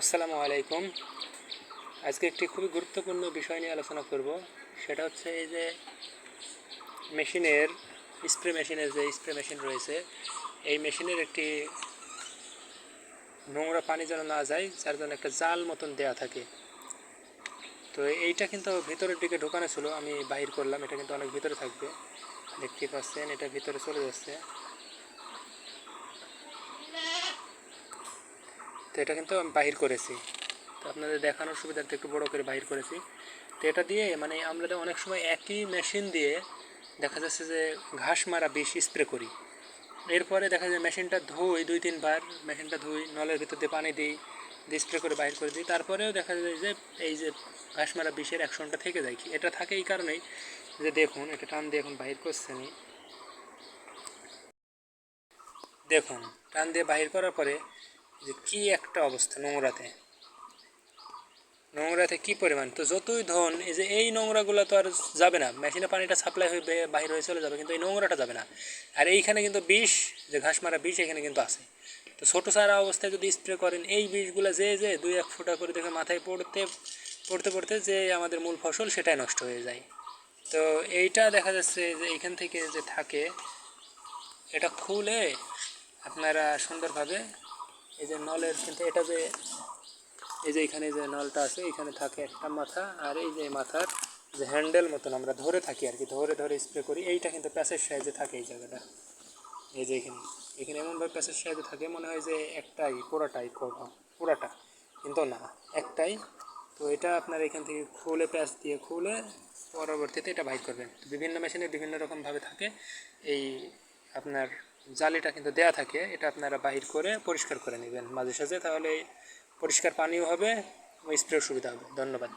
আসসালামু আলাইকুম। আজকে একটি খুবই গুরুত্বপূর্ণ বিষয় নিয়ে আলোচনা করব। সেটা হচ্ছে এই যে মেশিনের, স্প্রে মেশিনের যে স্প্রে মেশিন রয়েছে, এই মেশিনের একটি নোংরা পানি যেন না যায়, যার জন্য একটা জাল মতন দেয়া থাকে। তো এইটা কিন্তু ভিতরের দিকে ঢোকানো ছিল, আমি বাহির করলাম, এটা কিন্তু অনেক ভিতরে থাকবে। দেখতে পাচ্ছেন, এটা ভিতরে চলে যাচ্ছে। তো এটা কিন্তু আমি বাহির করেছি। তো আপনাদের দেখানোর সুবিধার্থে একটু বড় করে বাহির করেছি। তো এটা দিয়ে মানে আমরা অনেক সময় একই মেশিন দিয়ে দেখা যাচ্ছে যে ঘাস মারা বিষ স্প্রে করি। এরপরে দেখা যায় মেশিনটা ধুই, দুই, তিনবার মেশিনটা ধুই, নলের ভিতর দিয়ে পানি দিই, দিয়ে স্প্রে করে বাইর করে দিই। তারপরেও দেখা যায় যে এই যে ঘাস মারা বিষের অ্যাকশনটা থেকে যায় কি? এটা থাকে এই কারণেই যে দেখুন, এটা টান দিয়ে এখন বাহির করছে আমি। দেখুন, টান দিয়ে বাহির করার পরে যে কি একটা অবস্থা নোংরাতে। নোংরাতে কি পরিমাণ? তো যতই ধন, এই যে এই নোংরাগুলো তো আর যাবে না। মেশিনে পানিটা সাপ্লাই হয়ে বাহির হয়ে চলে যাবে, কিন্তু এই নোংরাটা যাবে না। আর এইখানে কিন্তু বিষ, যে ঘাস মারা বিষ এখানে কিন্তু আছে। তো ছোটো সারা অবস্থায় যদি স্প্রে করেন, এই বিষগুলো যে যে দুই এক ফোঁটা করে দেখে মাথায় পড়তে পড়তে পড়তে যে আমাদের মূল ফসল সেটাই নষ্ট হয়ে যায়। তো এইটা দেখা যাচ্ছে যে এইখান থেকে যে থাকে, এটা খুলে আপনারা সুন্দরভাবে এই যে নলের কিন্তু এটা যে, এই যে এখানে যে নলটা আছে, এখানে থাকে একটা মাথা আর এই যে মাথার যে হ্যান্ডেল মতন আমরা ধরে থাকি আর কি, ধরে ধরে স্প্রে করি। এইটা কিন্তু প্যাসের সাইজে থাকে এই জায়গাটা। এই যে এখানে এখানে এমনভাবে প্যাসের সাইজে থাকে, মনে হয় যে একটাই, পুরাটাই পুরাটা। কিন্তু না, একটাই। তো এটা আপনার এখান থেকে খুলে প্যাচ দিয়ে খুলে পরবর্তীতে এটা বাইর করবেন। বিভিন্ন মেশিনে বিভিন্ন রকমভাবে থাকে। এই আপনার জালিটা কিন্তু দেয়া থাকে, এটা আপনারা বাহির করে পরিষ্কার করে নেবেন মাঝে সাঝে, তাহলে পরিষ্কার পানিও হবে, স্প্রেও সুবিধা হবে। ধন্যবাদ।